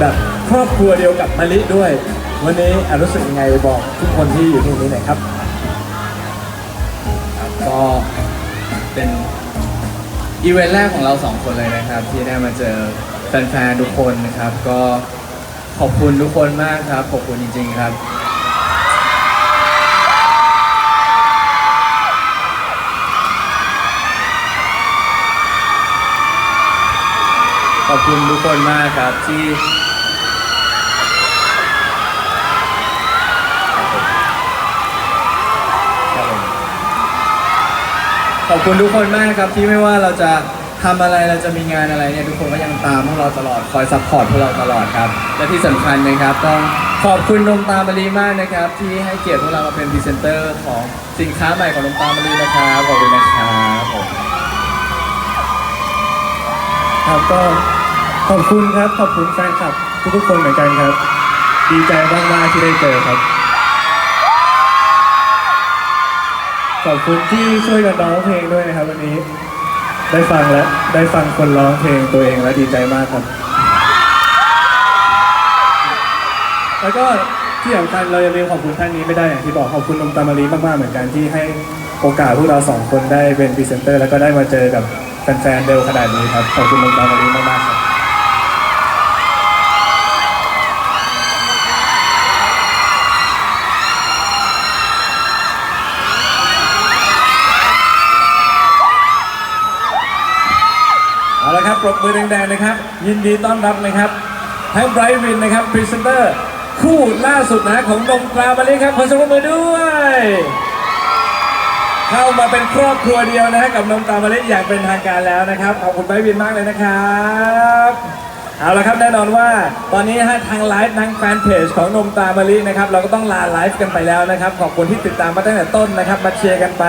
แบบครอบครัวเดียวกับมะลิด้วย วันนี้อะรู้สึกยังไงบอกทุกคนที่อยู่ที่นี้หน่อยครับก็เป็นอีเวนต์แรกของเราสองคนเลยนะครับ ที่ได้มาเจอแฟนๆทุกคนนะครับ ก็ขอบคุณทุกคนมากครับ ขอบคุณจริง ๆครับ ขอบคุณทุกคนมากครับที่ ขอบคุณทุกคนมากครับที่ไม่ว่าเราจะทำอะไรเราจะมีงานอะไรเนี่ยทุกคนก็ยังตามพวกเราตลอดคอยซัพพอร์ตพวกเราตลอดครับ และที่สำคัญนะครับต้องขอบคุณนมตามะลีมากนะครับ ที่ให้เกียรติพวกเรามาเป็นพรีเซนเตอร์ของสินค้าใหม่ของนมตามะลีนะครับขอบคุณนะครับผมครับก็ขอบคุณครับขอบคุณแฟนคลับทุกๆคนเหมือนกันครับ ดีใจมากๆที่ได้เจอครับ ขอบคุณที่ช่วยกันร้องเพลงด้วยนะครับวันนี้ ได้ฟังแล้วได้ฟังคนร้องเพลงตัวเองแล้วดีใจมากครับ แล้วก็ที่สำคัญเรายังลืมขอบคุณท่านนี้ไม่ได้อย่างที่บอกขอบคุณนมตามารีมากๆเหมือนกันที่ให้โอกาสพวกเราสองคนได้เป็นพรีเซนเตอร์ แล้วก็ได้มาเจอกับแฟนๆเร็วขนาดนี้ครับขอบคุณนมตามารีมากๆครับ ละครับ ปรบมือแดงๆนะครับ ยินดีต้อนรับนะครับทั้ไบรท์วินนะครับพรีเซนเตอร์คู่ล่าสุดนะของนมกลาบาลีครับขอเสยงปรบมือด้วย เข้ามาเป็นครอบครัวเดียวนะฮะกับนมตามาลิอย่างเป็นทางการแล้วนะครับ ขอบคุณไบรท์วินมากเลยนะครับ เอาละครับแน่นอนว่าตอนนี้นะฮะทางไลฟ์ทางแฟนเพจของนมตามาลินะครับเราก็ต้องลาไลฟ์กันไปแล้วนะครับขอบคุณที่ติดตามมาตั้งแต่ต้นนะครับมาเชียร์กันไป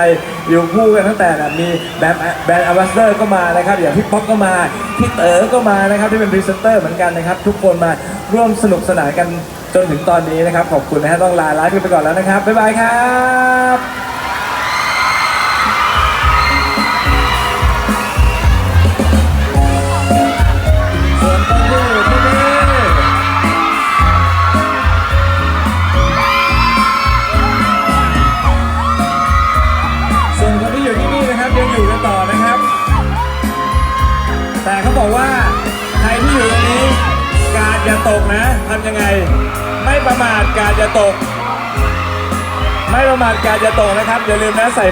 อยู่คู่กันตั้งแต่มีแบรนด์แบรนด์อว s เ d อร์ก็มานะครับอย่างพี่ป๊อกก็มาพี่เต๋อก็มานะครับที่เป็นพรีเซนเตอร์เหมือนกันนะครับทุกคนมาร่วมสนุกสนานกันจนถึงตอนนี้นะครับขอบคุณนะฮะต้องลาไลฟ์กันไปก่อนแล้วนะครับบ๊ายบายครับ แต่เขาบอกว่าใครที่อยู่ตรงนี้ กาดอย่าตกนะทำยังไง ไม่ประมาทกาดอย่าตก ไม่ประมาทกาดอย่าตกนะครับ อย่าลืมนะใส่